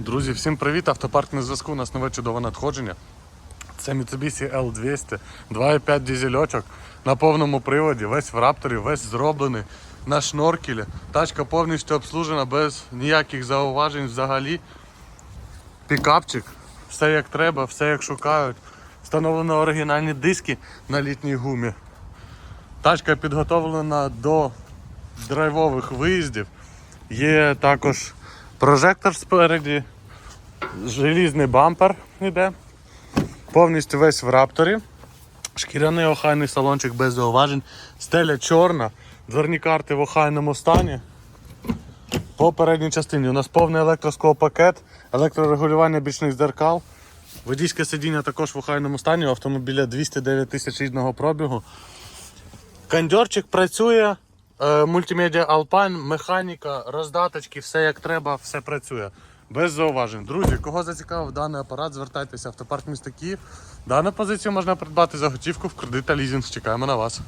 Друзі, всім привіт! Автопарк на зв'язку. У нас нове чудове надходження. Це Mitsubishi L200, 2,5 дизельочок на повному приводі, весь в рапторі, весь зроблений на шноркелі. Тачка повністю обслужена без ніяких зауважень взагалі. Пікапчик, все як треба, все як шукають. Встановлено оригінальні диски на літній гумі. Тачка підготовлена до драйвових виїздів. Є також прожектор спереді, желізний бампер йде. Повністю весь в рапторі. Шкіряний охайний салончик без зауважень. Стеля чорна, дверні карти в охайному стані. По передній частині у нас повний електросклопакет, електрорегулювання бічних дзеркал. Водійське сидіння також в охайному стані, у автомобіля 209 тисяч рідного пробігу. Кондьорчик працює, мультимедіа Alpine, механіка, роздаточки, все як треба, все працює. Без зауважень. Друзі, кого зацікавив даний апарат, звертайтеся в автопарк міста Київ. Дану позицію можна придбати за готівку в кредит та лізинг. Чекаємо на вас.